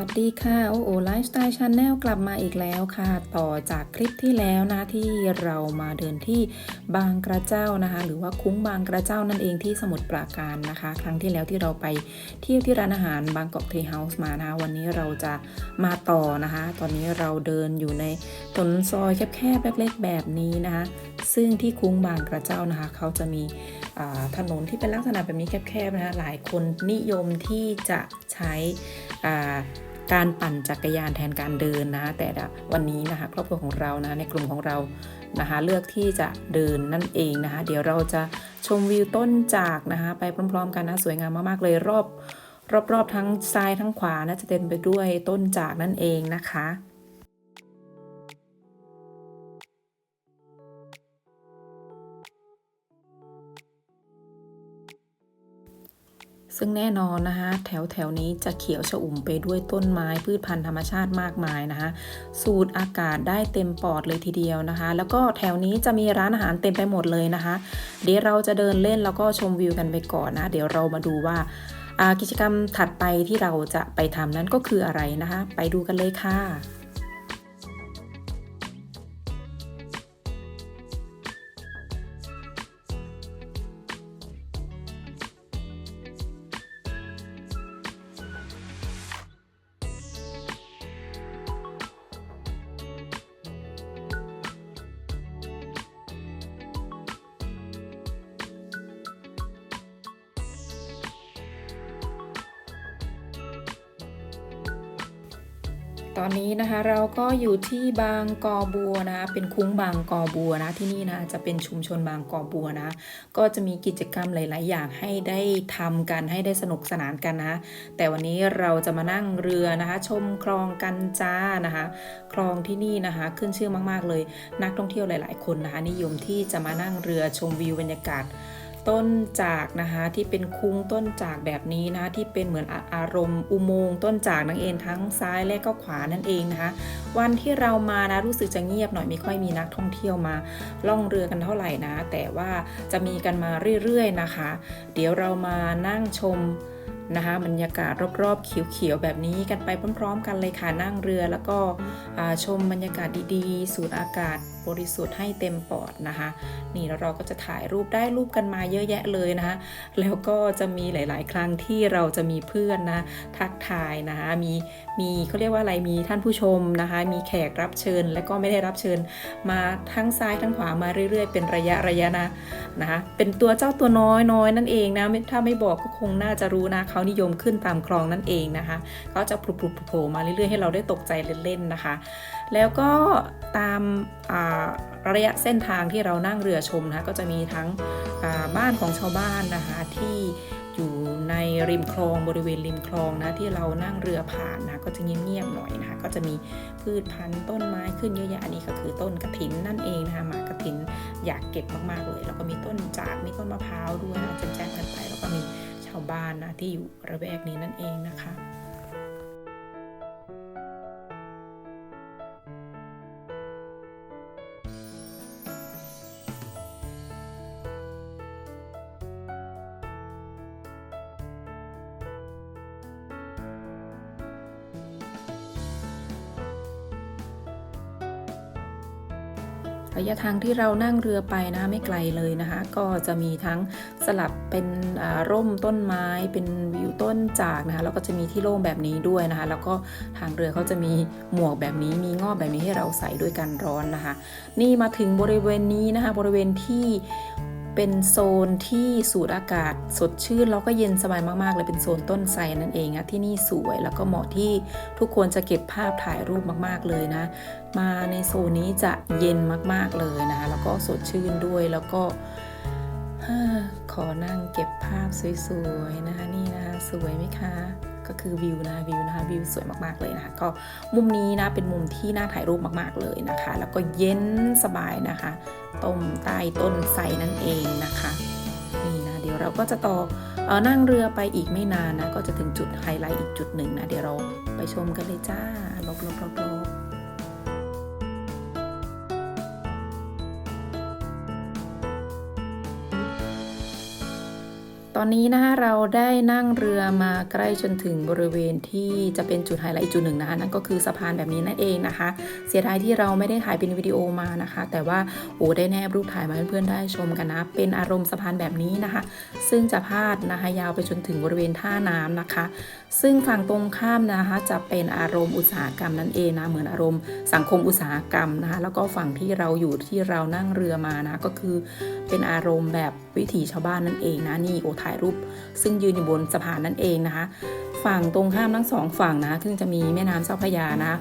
วัสดีค่ะ โอโอไลฟ์สไตล์ชาแนลกลับมาอีกแล้วค่ะ ต่อจากคลิปที่แล้วนะที่เรามาเดินที่บางกระเจ้านะคะ หรือว่าคุ้งบางกระเจ้านั่นเองที่สมุทรปราการนะคะ ครั้งที่แล้วที่เราไปเที่ยวที่ร้านอาหารบางกอกเทเฮาส์มานะคะวันนี้เราจะมาต่อนะคะ ตอนนี้เราเดินอยู่ในถนนซอยแคบๆเล็กๆแบบนี้นะคะ ซึ่งที่คุ้งบางกระเจ้านะคะ เขาจะมีถนนที่เป็นลักษณะแบบนี้แคบๆนะคะหลายคนนิยมที่จะใช้อ่า การปั่นจักรยานแทนการเดินนะแต่วันนี้นะคะครอบครัวของเรานะในกลุ่มของเรานะคะเลือกที่จะเดินนั่นเองนะคะ เดี๋ยวเราจะชมวิวต้นจากนะคะไปพร้อม ๆ กันนะสวยงามมากๆเลยรอบรอบๆทั้งซ้ายทั้งขวานะจะเต็มไปด้วยต้นจากนั่นเองนะคะ ซึ่งแน่นอนนะคะ แถวแถวนี้จะเขียวชอุ่มไปด้วยต้นไม้พืชพันธุ์ธรรมชาติมากมายนะคะสูดอากาศได้เต็มปอดเลยทีเดียวนะคะ แล้วก็แถวนี้จะมีร้านอาหารเต็มไปหมดเลยนะคะ เดี๋ยวเราจะเดินเล่นแล้วก็ชมวิวกันไปก่อนนะ เดี๋ยวเรามาดูว่าอ่ากิจกรรมถัดไปที่เราจะไปทำนั้นก็คืออะไรนะคะ ไปดูกันเลยค่ะ ตอนนี้นะคะเราก็อยู่ที่บางกอบัวนะเป็นคุ้งบางกอบัวนะที่นี่นะจะเป็นชุมชนบางกอบัวนะ ก็จะมีกิจกรรมหลาย ๆ อย่างให้ได้ทำกันให้ได้สนุกสนานกันนะ แต่วันนี้เราจะมานั่งเรือนะคะ ชมคลองกันจ้านะคะ คลองที่นี่นะคะขึ้นชื่อมาก ๆ เลย นักท่องเที่ยวหลาย ๆ คนนะคะ นิยมที่จะมานั่งเรือชมวิวบรรยากาศ ต้นจากนะคะที่เป็นคุ้งต้นจากแบบนี้นะคะที่เป็นเหมือนอาอารมณ์อุโมงค์ต้นจากนั่นเองทั้งซ้ายและก็ขวานั่นเองนะคะ วันที่เรามานะรู้สึกจะเงียบหน่อยไม่ค่อยมีนักท่องเที่ยวมาล่องเรือกันเท่าไหร่นะ แต่ว่าจะมีกันมาเรื่อยๆนะคะ เดี๋ยวเรามานั่งชม นะคะบรรยากาศรอบๆเขียวๆแบบนี้กันไปพร้อม ๆ กันเลยค่ะนั่งเรือ แล้วก็ชมบรรยากาศดีๆ สูดอากาศบริสุทธิ์ให้เต็มปอดนะคะ นี่แล้วเราก็จะถ่ายรูปได้รูปกันมาเยอะแยะเลยนะคะแล้วก็จะมีหลาย ๆ ครั้งที่เราจะมีเพื่อนนะทักทายนะคะมีมีเขาเรียกว่าอะไรมีท่านผู้ชมนะคะ มีแขกรับเชิญ และก็ไม่ได้รับเชิญ มาทั้งซ้ายทั้งขวามาเรื่อยๆ เป็นระยะระยะนะนะคะเป็นตัวเจ้าตัวน้อยน้อยนั่นเองนะถ้าไม่บอกก็คงน่าจะรู้นะเขาขานิยมขึ้นตามคลองนั่นเองนะคะเขาจะปลุกๆโผล่มาเรื่อยๆให้เราได้ตกใจเล่นๆนะคะ แล้วก็ตามระยะเส้นทางที่เรานั่งเรือชมนะคะก็จะมีทั้งบ้านของชาวบ้านนะคะที่อยู่ในริมคลองบริเวณริมคลองนะที่เรานั่งเรือผ่านนะก็จะเงียบๆหน่อยนะคะก็จะมีพืชพันธุ์ต้นไม้ขึ้นเยอะแยะอันนี้ก็คือต้นกระถินนั่นเองนะคะหมากกระถินอยากเก็บมากๆเลย แล้วก็มีต้นจากมีต้นมะพร้าวด้วยนะแจ้งกันไปแล้วก็มีาวบ้านนะที่อยู่ระแวกนี้นั่นเองนะคะ ระยะทางที่เรานั่งเรือไปนะไม่ไกลเลยนะคะ ก็จะมีทั้งสลับเป็นร่มต้นไม้เป็นวิวต้นจากนะคะแล้วก็จะมีที่โล่งแบบนี้ด้วยนะคะ แล้วก็ทางเรือเขาจะมีหมวกแบบนี้มีงอบแบบนี้ให้เราใส่ด้วยกันร้อนนะคะ นี่มาถึงบริเวณนี้นะคะบริเวณที่ เป็นโซนที่สูดอากาศ สดชื่นแล้วก็เย็นสบายมากๆเลยเป็นโซนต้นไทรนั่นเองนะที่นี่สวยแล้วก็เหมาะที่ทุกคนจะเก็บภาพถ่ายรูปมากๆเลยนะ มาในโซนนี้จะเย็นมากๆเลยนะคะแล้วก็สดชื่นด้วยแล้วก็ขอนั่งเก็บภาพสวยๆนะคะนี่นะคะสวยไหมคะ ก็คือวิวนะวิวนะคะวิวสวยมากๆเลยนะคะก็มุมนี้นะเป็นมุมที่น่าถ่ายรูปมากๆเลยนะคะ แล้วก็เย็นสบายนะคะต้มใต้ต้นไทรนั่นเองนะคะนี่นะเดี๋ยวเราก็จะต่อเออนั่งเรือไปอีกไม่นานนะก็จะถึงจุดไฮไลท์อีกจุดหนึ่งนะเดี๋ยวเราไปชมกันเลยจ้าลบลบลบลบ ตอนนี้นะคะเราได้นั่งเรือมาใกล้จนถึงบริเวณที่จะเป็นจุดไฮไลท์อีกจุดหนึ่งนะคะนั่นก็คือสะพานแบบนี้นั่นเองนะคะ เสียดายที่เราไม่ได้ถ่ายเป็นวิดีโอมานะคะ แต่ว่าโอ้ได้แนบรูปถ่ายมาให้เพื่อนๆได้ชมกันนะ เป็นอารมณ์สะพานแบบนี้นะคะ ซึ่งจะพาดนะคะยาวไปจนถึงบริเวณท่าน้ำนะคะ ซึ่งฝั่งตรงข้ามนะคะจะเป็นอารมณ์อุตสาหกรรมนั่นเองนะเหมือนอารมณ์สังคมอุตสาหกรรมนะคะแล้วก็ฝั่งที่เราอยู่ที่เรานั่งเรือมานะก็คือเป็นอารมณ์แบบ วิถีชาวบ้านนั่นเองนะนี่โอถ่ายรูป ซึ่งยืนอยู่บนสะพานนั่นเองนะคะ ฝั่งตรงข้ามทั้งสองฝั่งนะซึ่งจะมีแม่น้ำเจ้าพระยานะ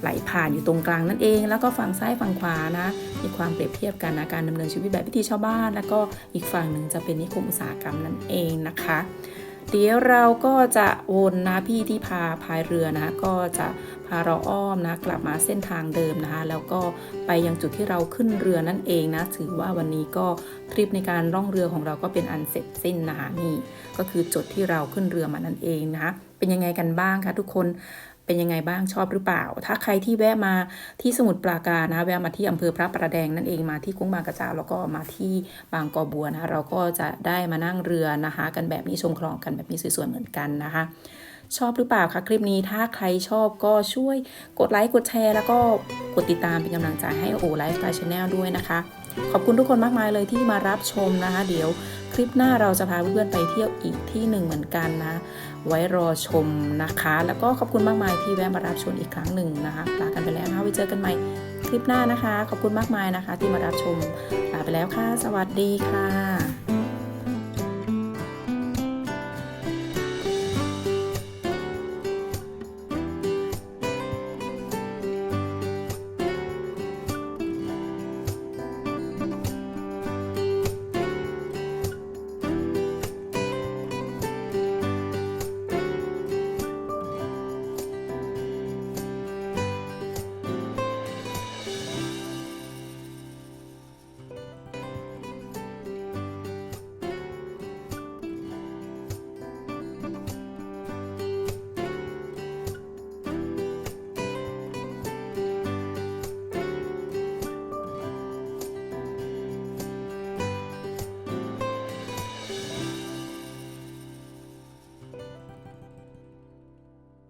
ไหลผ่านอยู่ตรงกลางนั่นเอง แล้วก็ฝั่งซ้ายฝั่งขวานะมีความเปรียบเทียบกันนะการดำเนินชีวิตแบบวิถีชาวบ้าน แล้วก็อีกฝั่งหนึ่งจะเป็นนิคมอุตสาหกรรมนั่นเองนะคะ เดี๋ยวเราก็จะวนนะพี่ที่พาพายเรือนะ ก็จะพาเราอ้อมนะ กลับมาเส้นทางเดิมนะคะ แล้วก็ไปยังจุดที่เราขึ้นเรือนั่นเองนะ ถือว่าวันนี้ก็ทริปในการล่องเรือของเราก็เป็นอันเสร็จสิ้นนะคะนี่ก็คือจุดที่เราขึ้นเรือมานั่นเองนะคะเป็นยังไงกันบ้างคะทุกคน เป็นยังไงบ้างชอบหรือเปล่า ถ้าใครที่แวะมาที่สมุทรปราการนะแวะมาที่อำเภอพระประแดงนั่นเองมาที่คุ้งบางกระเจ้าแล้วก็มาที่บางกอบัวนะคะเราก็จะได้มานั่งเรือนะคะ กันแบบนี้ชมคลองกันแบบนี้สวยๆเหมือนกันนะคะชอบหรือเปล่าคะคลิปนี้ถ้าใครชอบก็ช่วยกดไลค์กดแชร์ แล้วก็กดติดตามเป็นกำลังใจให้โอไลฟ์สไตล์ชาแนลด้วยนะคะ ขอบคุณทุกคนมากมายเลยที่มารับชมนะคะ เดี๋ยวคลิปหน้าเราจะพาเพื่อนๆไปเที่ยวอีกที่หนึ่งเหมือนกันนะ ไว้รอชมนะคะ แล้วก็ขอบคุณมากมายที่แวะมารับชมอีกครั้งหนึ่งนะคะลากันไปแล้วนะคะไว้เจอกันใหม่คลิปหน้านะคะ ขอบคุณมากมายนะคะ ที่มารับชมลาไปแล้วค่ะ สวัสดีค่ะ